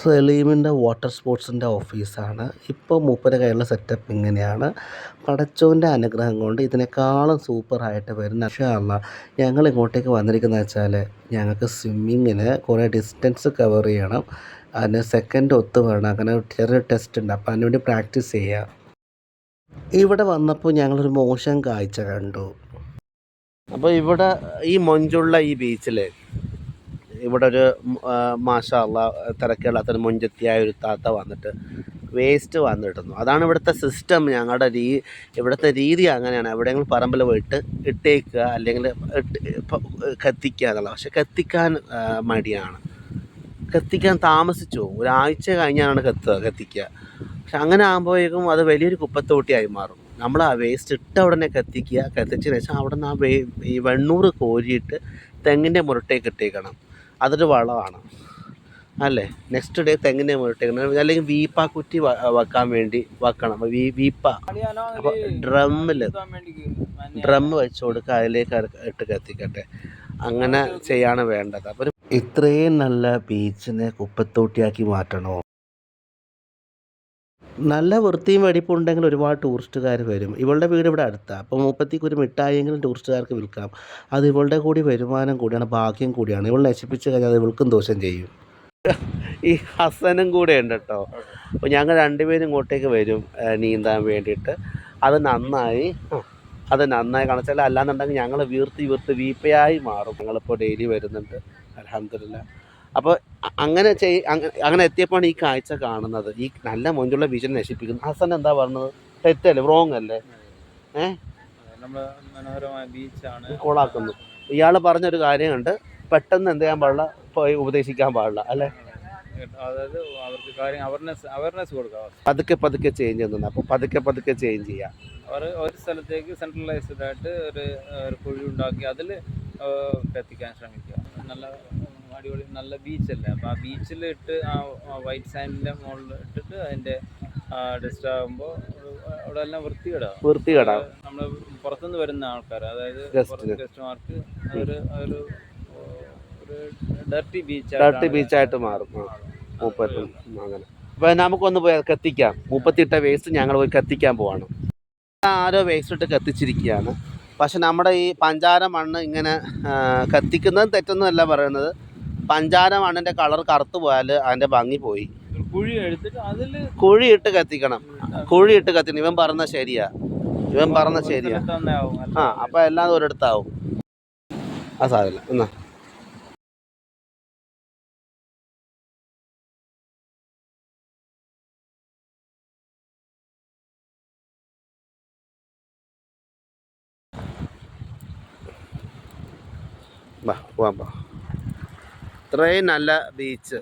സലീമിന്റെ water സ്പോർട്സിന്റെ ഓഫീസാണ്. ഇപ്പോൾ മൂപ്പര കയ്യിലുള്ള സെറ്റപ്പ് ഇങ്ങനെയാണ്. പടച്ചോന്റെ അനുഗ്രഹം കൊണ്ട് ഇതിനേക്കാളും സൂപ്പറായിട്ട് വരുന്ന അള്ളാ ഞങ്ങൾ ഇങ്ങോട്ടേക്ക് വന്നിരിക്കുന്നത് വെച്ചാൽ ഞങ്ങൾക്ക് സ്വിമ്മിങ്ങിന് കുറേ ഡിസ്റ്റൻസ് കവർ ചെയ്യണം. അതിന് സെക്കൻഡ് ഒത്ത് വേണം. അങ്ങനെ ചെറിയ ടെസ്റ്റ് ഉണ്ട്. അപ്പോൾ അതിനുവേണ്ടി പ്രാക്ടീസ് ചെയ്യുക ഇവിടെ വന്നപ്പോൾ ഞങ്ങളൊരു മോശം കാഴ്ച കണ്ടു. അപ്പോൾ ഇവിടെ ഈ മൊഞ്ചുള്ള ഈ ബീച്ചിൽ ഇവിടെ ഒരു മാഷാള്ള തിരക്കില്ലാത്തൊരു മൊഞ്ചത്തിയായ ഒരു താത്ത വന്നിട്ട് വേസ്റ്റ് വന്നിടുന്നു അതാണ് ഇവിടുത്തെ സിസ്റ്റം ഞങ്ങളുടെ രീ ഇവിടുത്തെ രീതി അങ്ങനെയാണ്. എവിടെയെങ്കിലും പറമ്പിൽ പോയിട്ട് ഇട്ടേക്കുക അല്ലെങ്കിൽ കത്തിക്കുക എന്നുള്ളത്. പക്ഷെ കത്തിക്കാൻ മടിയാണ്. കത്തിക്കാൻ താമസിച്ചു ഒരാഴ്ച കഴിഞ്ഞാണ് കത്തുക കത്തിക്കുക. പക്ഷെ അങ്ങനെ ആകുമ്പോഴേക്കും അത് വലിയൊരു കുപ്പത്തോട്ടിയായി മാറും. നമ്മൾ ആ വേസ്റ്റ് ഇട്ട ഉടനെ കത്തിക്കുക കത്തിച്ചതിന് ശേഷം അവിടെ നിന്ന് ആ വേ ഈ വെണ്ണൂറ് കോരിയിട്ട് തെങ്ങിന്റെ മുരട്ടേക്ക് ഇട്ടേക്കണം. അതൊരു വളമാണ് അല്ലേ? നെക്സ്റ്റ് ഡേ തെങ്ങിനെ മുരട്ടേക്കണം അല്ലെങ്കിൽ വീപ്പ കുറ്റി വെക്കാൻ വേണ്ടി വെക്കണം. വീ വീപ്പ. അപ്പോൾ ഡ്രമ്മിൽ ഡ്രം വെച്ച് കൊടുക്കുക അതിലേക്ക് ഇട്ട് കത്തിക്കട്ടെ. അങ്ങനെ ചെയ്യാണ് വേണ്ടത്. അപ്പോൾ ഇത്രയും നല്ല ബീച്ചിനെ കുപ്പത്തോട്ടിയാക്കി മാറ്റണോ? നല്ല വൃത്തിയും വെടിപ്പും ഉണ്ടെങ്കിൽ ഒരുപാട് ടൂറിസ്റ്റുകാർ വരും. ഇവളുടെ വീട് ഇവിടെ അടുത്താണ് അപ്പോൾ മുപ്പത്തിക്ക് ഒരു മിഠായിയെങ്കിലും ടൂറിസ്റ്റുകാർക്ക് വിൽക്കാം. അത് ഇവളുടെ കൂടി വരുമാനം കൂടിയാണ് ഭാഗ്യം കൂടിയാണ്. ഇവൾ നശിപ്പിച്ച് കഴിഞ്ഞാൽ അത് ഇവൾക്കും ദോഷം ചെയ്യും. ഈ ഹസനും കൂടെ ഉണ്ട് കേട്ടോ. അപ്പോൾ ഞങ്ങൾ രണ്ടുപേരും ഇങ്ങോട്ടേക്ക് വരും നീന്താൻ വേണ്ടിയിട്ട്. അത് നന്നായി അത് നന്നായി കാണിച്ചാൽ അല്ലാന്നുണ്ടെങ്കിൽ ഞങ്ങൾ വീർത്തി വീർത്ത് വീപ്പയായി മാറും. ഞങ്ങളിപ്പോൾ ഡെയിലി വരുന്നുണ്ട്. അലഹമില്ല അപ്പോൾ അങ്ങനെ ചെയ് അങ്ങനെ എത്തിയപ്പോഴാണ് ഈ കാഴ്ച കാണുന്നത്. ഈ നല്ല മൊഞ്ചുള്ള ബീച്ചിനെ നശിപ്പിക്കുന്നു. ഹസൻ എന്താ പറഞ്ഞത്? തെറ്റല്ലേ? റോങ് അല്ലേ? ഏഹ് മനോഹരമായ ബീച്ചാണ് കോളാക്കുന്നു. ഇയാൾ പറഞ്ഞൊരു കാര്യമുണ്ട്. പെട്ടെന്ന് എന്ത് ചെയ്യാൻ പാടില്ല? പോയി ഉപദേശിക്കാൻ പാടില്ല. അല്ലേ? അതായത് അവർക്ക് കാര്യം അവയർനെസ് അവയർനെസ് കൊടുക്കുക പതുക്കെ പതുക്കെ ചേഞ്ച് ചെയ്യുന്നുണ്ട് അപ്പോൾ പതുക്കെ പതുക്കെ ചേഞ്ച് ചെയ്യാം. അവർ ഒരു സ്ഥലത്തേക്ക് സെൻട്രലൈസ്ഡ് ആയിട്ട് ഒരു ഒരു കുഴി ഉണ്ടാക്കി അതിൽ എത്തിക്കാൻ ശ്രമിക്കുക. നല്ല അടിപൊളി നല്ല ബീച്ചല്ലേ അപ്പോൾ ആ ബീച്ചിൽ ഇട്ട് ആ വൈറ്റ് സാൻഡിന്റെ മുകളിൽ ഇട്ടിട്ട് അതിന്റെ ഡസ്റ്റ് ആകുമ്പോൾ അവിടെ എല്ലാം വൃത്തികേടാവും വൃത്തികേടാവും നമ്മൾ പുറത്തുനിന്ന് വരുന്ന ആൾക്കാർ അതായത്. ഗസ്റ്റ്മാർക്ക് അതൊരു ഒരു ഡർട്ടി ബീച്ച് ഡർട്ടി ബീച്ചായിട്ട് മാറും. ആ മൂപ്പത്തും അങ്ങനെ അപ്പോൾ നമുക്കൊന്ന് പോയി കത്തിക്കാം. മുപ്പത്തിയിട്ട വേസ്റ്റ് ഞങ്ങൾ പോയി കത്തിക്കാൻ പോവാണ്. ആരോ വേസ്റ്റ് ഇട്ട് കത്തിച്ചിരിക്കുകയാണ്. പക്ഷെ നമ്മുടെ ഈ പഞ്ചാര മണ്ണ് ഇങ്ങനെ കത്തിക്കുന്നത് തെറ്റൊന്നുമല്ല പറയുന്നത്. പഞ്ചാര മണ്ണിന്റെ കളർ കറുത്ത് പോയാൽ അതിന്റെ ഭംഗി പോയി. കുഴി എടുത്തിട്ട് അതിൽ കുഴിയിട്ട് കത്തിക്കണം. കുഴിയിട്ട്. കത്തിക്കണം. ഇവൻ പറഞ്ഞ ശരിയാ. ഇവൻ പറഞ്ഞ ശരിയാ. ആ അപ്പോൾ എല്ലാം ഒരിടത്താവും. ആ സാരമില്ല എന്നാ. വാ പോവാം വാ. ഇത്രയും നല്ല ബീച്ച്